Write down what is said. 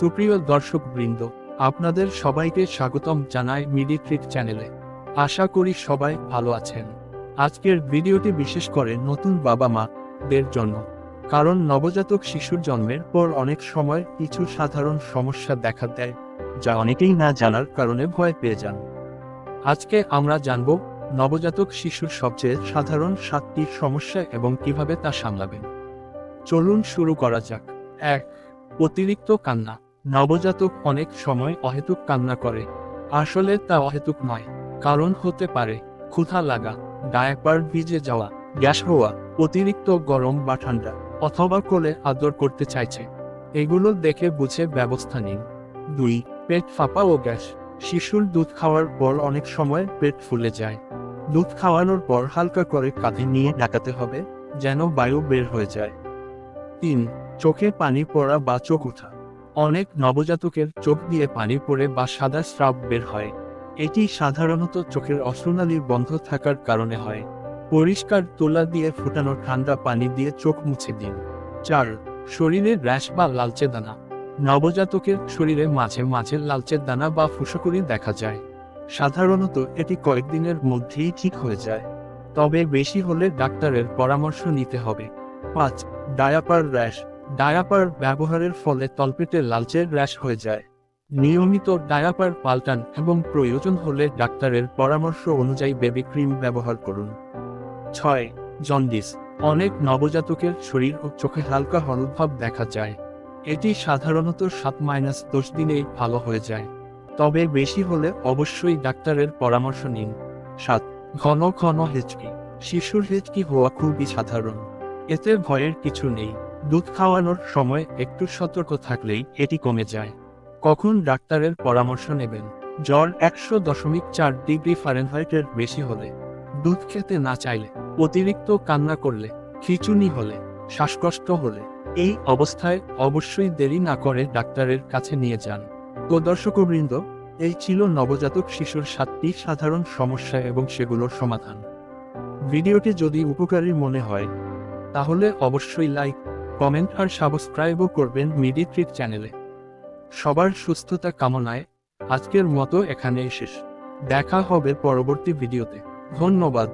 সুপ্রিয় দর্শক বৃন্দ আপনাদের সবাইকে স্বাগতম জানায় মিডিট্রিক চ্যানেলে আশা করি সবাই ভালো আছেন। আজকের ভিডিওটি বিশেষ করে নতুন বাবা মাদের জন্য। কারণ নবজাতক শিশুর জন্মের পর অনেক সময় কিছু সাধারণ সমস্যা দেখা দেয়, যা অনেকেই না জানার কারণে ভয় পেয়ে যান। আজকে আমরা জানব নবজাতক শিশুর সবচেয়ে সাধারণ সাতটি সমস্যা এবং কীভাবে তা সামলাবেন। চলুন শুরু করা যাক। এক, অতিরিক্ত কান্না। নবজাতক অনেক সময় অহেতুক কান্না করে। আসলে তা অহেতুক নয়, কারণ হতে পারে, ক্ষুধা লাগা, ডায়াপার ভিজে যাওয়া, গ্যাস হওয়া, অতিরিক্ত গরম বা ঠান্ডা, অথবা কোলে আদর করতে চাইছে। এগুলো দেখে বুঝে ব্যবস্থা নিন। দুই, পেট ফাঁপা ও গ্যাস। শিশুর দুধ খাওয়ার পর অনেক সময় পেট ফুলে যায়। দুধ খাওয়ানোর পর হালকা করে কাঁধে নিয়ে ডাকাতে হবে, যেন বায়ু বের হয়ে যায়। তিন, চোখে পানি পড়া বা চোখ উঠা। অনেক নবজাতকের চোখ দিয়ে পানি পড়ে বা সাদা স্রাব বের হয়। এটি সাধারণত চোখের অশ্রুনালী বন্ধ থাকার কারণে হয়। পরিষ্কার তোলা দিয়ে ফুটানো ঠান্ডা পানি দিয়ে চোখ মুছে দিন। চার, শরীরে র্যাশ বা লালচে দানা। নবজাতকের শরীরে মাঝে মাঝে লালচে দানা বা ফুসকুড়ি দেখা যায়। সাধারণত এটি কয়েকদিনের মধ্যেই ঠিক হয়ে যায়। তবে বেশি হলে ডাক্তারের পরামর্শ নিতে হবে। পাঁচ, ডায়াপার র্যাশ। ডায়াপার ব্যবহারের ফলে তলপেটে লালচে র্যাশ হয়ে যায়। নিয়মিত ডায়াপার পাল্টান এবং প্রয়োজন হলে ডাক্তারের পরামর্শ অনুযায়ী বেবি ক্রিম ব্যবহার করুন। ছয়, জন্ডিস। অনেক নবজাতকের শরীর ও চোখে হালকা হলুদভাব দেখা যায়। এটি সাধারণত সাত মাইনাস দশ দিনেই ভালো হয়ে যায়। তবে বেশি হলে অবশ্যই ডাক্তারের পরামর্শ নিন। সাত, ঘন ঘন হেঁচকি। শিশুর হেঁচকি হওয়া খুবই সাধারণ। এতে ভয়ের কিছু নেই। দুধ খাওয়ানোর সময় একটু সতর্ক থাকলেই এটি কমে যায়। কখন ডাক্তারের পরামর্শ নেবেন? জ্বর একশো দশমিক চার ডিগ্রি ফারেনহাইটের বেশি হলে। দুধ খেতে না চাইলে, অতিরিক্ত কান্না করলে, খিচুনি হলে, শ্বাসকষ্ট হলে। এই অবস্থায় অবশ্যই দেরি না করে ডাক্তারের কাছে নিয়ে যান। তো দর্শকবৃন্দ, এই ছিল নবজাতক শিশুর সাতটি সাধারণ সমস্যা এবং সেগুলোর সমাধান। ভিডিওটি যদি উপকারী মনে হয়, তাহলে অবশ্যই লাইক কমেন্ট আর সাবস্ক্রাইবও করবেন মিডিট্রিক চ্যানেলে। সবার সুস্থতা কামনায় আজকের মতো এখানেই শেষ। দেখা হবে পরবর্তী ভিডিওতে। ধন্যবাদ।